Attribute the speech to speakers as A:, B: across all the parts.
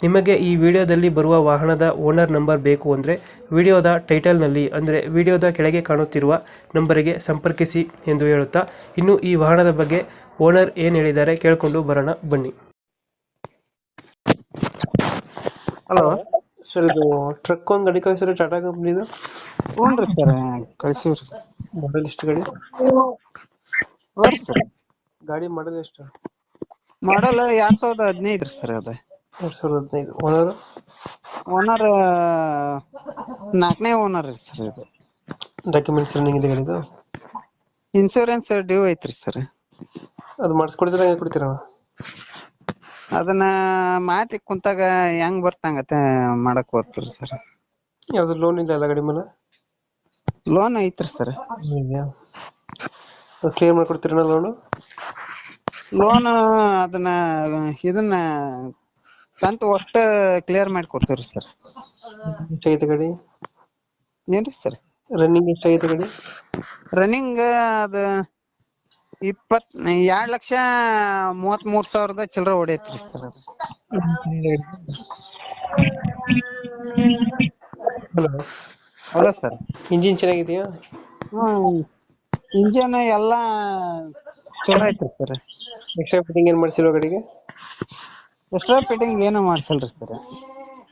A: ನಿಮಗೆ ಈ ವಿಡಿಯೋದಲ್ಲಿ ಬರುವ ವಾಹನದ ಓನರ್ ನಂಬರ್ ಬೇಕು ಅಂದರೆ ವಿಡಿಯೋದ ಟೈಟಲ್ನಲ್ಲಿ ಅಂದರೆ ವಿಡಿಯೋದ ಕೆಳಗೆ ಕಾಣುತ್ತಿರುವ ನಂಬರಿಗೆ ಸಂಪರ್ಕಿಸಿ ಎಂದು ಹೇಳುತ್ತಾ ಇನ್ನು ಈ ವಾಹನದ ಬಗ್ಗೆ ಓನರ್ ಏನು ಹೇಳಿದ್ದಾರೆ ಕೇಳಿಕೊಂಡು ಬರೋಣ ಬನ್ನಿ.
B: ಹಲೋ
A: ಸರ್ ಇದು ಟ್ರಕ್ ಒಂದು ಗಡಿ ಕಳಿಸಿದ್ರೆ ಟಾಟಾ ಕಂಪ್ನಿದು?
B: ಹ್ಞೂನ್ರಿ ಸರ್ ಕಳಿಸಿವ್ರಿ.
A: ಮಾಡಲ್ ಎಷ್ಟು ಗಾಡಿ?
B: ಬರ್ರಿ ಸರ್.
A: ಗಾಡಿ ಮಾಡಲ್ ಎಷ್ಟು?
B: ಮಾಡಲ್ ಎರಡ್ ಸಾವಿರದ ಹದಿನೈದು ರೀ ಸರ್ ಅದ.
A: ಎರಡು ಸಾವಿರದ ಹದಿನೈದು ಓನರ್?
B: ಓನರ್ ನಾಲ್ಕನೇ ಓನರ್ ರೀ ಸರ್ ಇದು.
A: ಡಾಕ್ಯುಮೆಂಟ್ಸ್ ರನ್ನಿಂಗ್ ಇದೆ ಗಾಡಿದು?
B: ಇನ್ಶೂರೆನ್ಸ್ ಡ್ಯೂ ಐತ್ರಿ ಸರ್.
A: ಅದು ಮಾಡಿಸ್ಕೊಡಿದ್ರೆ ಹೆಂಗೆ ಕೊಡ್ತೀರಾ?
B: ಅದನ್ನ ಮಾತಿ ಕುಂತಾಗ ಹೆಂಗ್ ಬರ್ತಂಗತ್ತೆ ಮಾಡಕ್ ಬರ್ತೀರಿ ಸರ್.
A: ಯಾವ್ದು ಲೋನ್ ಇಲ್ಲ ಅಲ್ಲ ಗಾಡಿ ಮೇಲೆ?
B: ಲೋನ್ ಐತ್ರಿ ಸರ್.
A: ಇದೆಯಾ ಕ್ಲಿಯರ್ ಮಾಡ್ಕೊಡ್ತೀರಾ ಲೋನು
B: ಲೋನ್ ಅದನ್ನ ಇದನ್ನ ಕಂತು ಒಟ್ಟ ಕ್ಲಿಯರ್ ಮಾಡಿ ಕೊಡ್ತೀವ್ರಿ ಸರ್
A: ಎಷ್ಟಾಗೈತೆ ಗಾಡಿ?
B: ಏನ್ರಿ ಸರ್
A: ರನ್ನಿಂಗ್ ಎಷ್ಟಾಗೈತೆ ಗಾಡಿ?
B: ರನ್ನಿಂಗ್ ಅದ ಇಪ್ಪತ್ ಎರಡ್ ಲಕ್ಷ ಮೂವತ್ತ್ ಮೂರ್ ಸಾವಿರದ ಚಿಲ್ಲರೆ ಹೊಡೆಯತ್ರಿ ಸರ್ ಅದು.
A: ಹಲೋ
B: ಹಲೋ ಸರ್
A: ಇಂಜಿನ್ ಚೆನ್ನಾಗಿದೆಯಾ?
B: ಹ್ಮ್ ಇಂಜಿನ್ ಎಲ್ಲಾ ಚಲೋ ಐತ್ರಿ ಸರ್
A: ಎಕ್ಸ್ಟ್ರಾ ಫಿಟ್ಟಿಂಗ್ ಏನು ಮಾಡ್ಸಿರೋ ಗಾಡಿಗೆ?
B: ಎಕ್ಸ್ಟ್ರಾ ಫಿಟ್ಟಿಂಗ್ ಏನು ಮಾಡ್ಸಲ್ರಿ ಸರ್?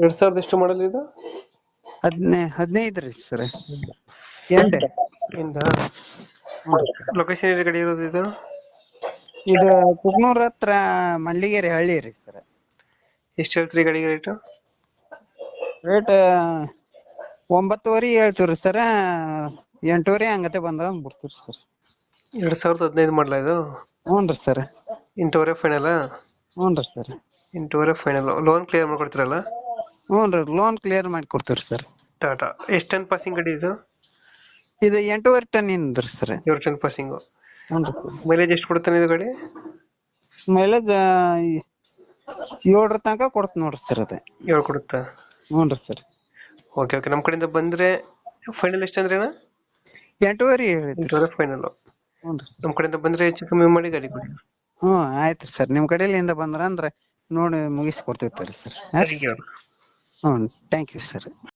A: ಎರಡ್ ಸಾವಿರದ ಎಷ್ಟು ಮಾಡಲ್ ಇದು?
B: ಹದಿನೈ ಹದಿನೈದು ರೀ ಸರ್. ಎಂಟು.
A: ಇಂದ ಲೊಕೇಶನ್ ಗಾಡಿ ಇರೋದು ಇದು?
B: ಇದು ಕುಗ್ನೂರ್ ಹತ್ರ ಮಂಡಿಗೇರಿ ಹಳ್ಳಿ ರೀ ಸರ್.
A: ಎಷ್ಟು ಹೇಳ್ತೀರಿ ಗಾಡಿಗೆ ರೇಟು
B: ರೇಟ್ ಒಂಬತ್ತುವರೆ ಹೇಳ್ತೀವ್ರಿ ಸರ್. ಎಂಟೂವರೆ ಹಂಗತೆ ಬಂದ್ರ ಬಿಡ್ತೀವಿ ಸರ್.
A: ಎರಡ್ ಸಾವಿರದ ಹದಿನೈದು ಮಾಡಲ ಇದು?
B: ಹ್ಞೂನ್ರಿ ಸರ್.
A: ಎಂಟೂವರೆ ಫೈನಲ್
B: ರೀ ಸರ್.
A: ಎಂಟೂವರೆ ಫೈನಲ್ ಲೋನ್ ಕ್ಲಿಯರ್ ಮಾಡ್ಕೊಡ್ತೀರಲ್ಲ?
B: ಹ್ಞೂನ್ರಿ ಲೋನ್ ಕ್ಲಿಯರ್ ಮಾಡಿ ಕೊಡ್ತೀವ್ರಿ ಸರ್
A: ಟಾಟಾ ಎಷ್ಟು ಟನ್ ಪಾಸಿಂಗ್ ಗಾಡಿ ಇದು?
B: ಇದು ಎಂಟೂವರೆ ಟನ್ ಇಂದ್ರಿ ಸರ್
A: ಏಳು ಟನ್ ಪಾಸಿಂಗು ಮೈಲೇಜ್ ಎಷ್ಟು ಕೊಡ್ತಾನೆ ಇದು ಗಾಡಿ?
B: ಮೈಲೇಜ್ ಏಳರ ತನಕ ಕೊಡ್ತ ನೋಡ್ರಿ ಸರ್ ಅದೇ.
A: ಏಳು ಕೊಡುತ್ತಾ?
B: ಹ್ಞೂನ್ರಿ ಸರ್
A: ಓಕೆ ಓಕೆ ನಮ್ಮ ಕಡೆಯಿಂದ ಬಂದ್ರೆ ಫೈನಲ್ ಎಷ್ಟು ಅಂದ್ರೆ ಅಣ್ಣ
B: ಎಂಟೂವರೆ ಹೇಳಿದ್ರಿ
A: ಎಂಟೂವರೆ ಫೈನಲ್
B: ಸರ್
A: ನಮ್ಮ ಕಡೆಯಿಂದ ಬಂದ್ರೆ ಹೆಚ್ಚು ಕಮ್ಮಿ ಮಾಡಿ ಗಾಡಿ ಕೊಡಿ.
B: ಹ್ಞೂ ಆಯ್ತ್ರಿ ಸರ್ ನಿಮ್ ಕಡೆಯಿಂದ ಬಂದ್ರ ಅಂದ್ರ ನೋಡಿ ಮುಗಿಸಿ ಕೊಡ್ತೇವೆ ಸರ್. ಹ್ಞೂ ಥ್ಯಾಂಕ್ ಯು ಸರ್